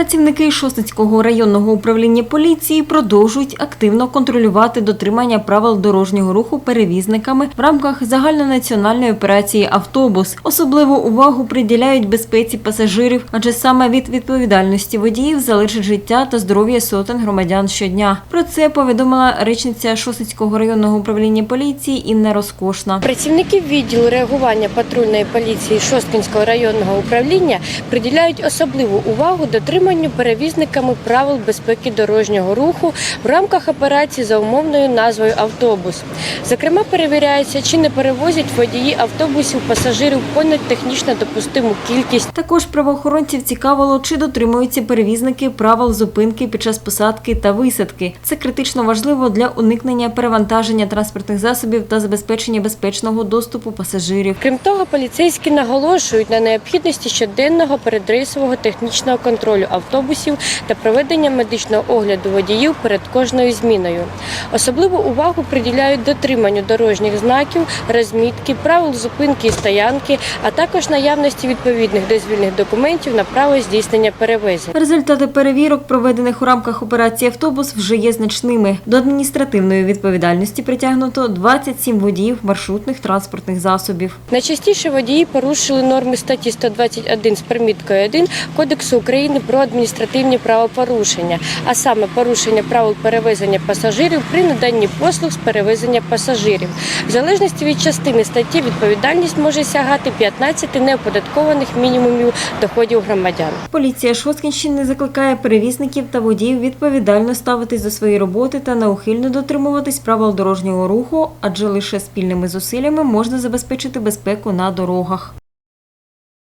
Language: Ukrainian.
Працівники Шостинського районного управління поліції продовжують активно контролювати дотримання правил дорожнього руху перевізниками в рамках загальнонаціональної операції Автобус. Особливу увагу приділяють безпеці пасажирів, адже саме від відповідальності водіїв залежить життя та здоров'я сотень громадян щодня. Про це повідомила речниця Шостинського районного управління поліції Інна Розкошна. Працівники відділу реагування патрульної поліції Шосткінського районного управління приділяють особливу увагу дотриманню перевізниками правил безпеки дорожнього руху в рамках операції за умовною назвою Автобус. Зокрема, перевіряється, чи не перевозять водії автобусів пасажирів понад технічно допустиму кількість. Також правоохоронців цікавило, чи дотримуються перевізники правил зупинки під час посадки та висадки. Це критично важливо для уникнення перевантаження транспортних засобів та забезпечення безпечного доступу пасажирів. Крім того, поліцейські наголошують на необхідності щоденного передрейсового технічного контролю автобусів та проведення медичного огляду водіїв перед кожною зміною. Особливу увагу приділяють дотриманню дорожніх знаків, розмітки, правил зупинки і стоянки, а також наявності відповідних дозвільних документів на право здійснення перевезень. Результати перевірок, проведених у рамках операції Автобус, вже є значними. До адміністративної відповідальності притягнуто 27 водіїв маршрутних транспортних засобів. Найчастіше водії порушили норми статті 121 з приміткою 1 Кодексу України про адміністративні правопорушення, а саме порушення правил перевезення пасажирів при наданні послуг з перевезення пасажирів. В залежності від частини статті відповідальність може сягати 15 неоподаткованих мінімумів доходів громадян. Поліція Шосткінщини закликає перевізників та водіїв відповідально ставитись до своєї роботи та неухильно дотримуватись правил дорожнього руху, адже лише спільними зусиллями можна забезпечити безпеку на дорогах.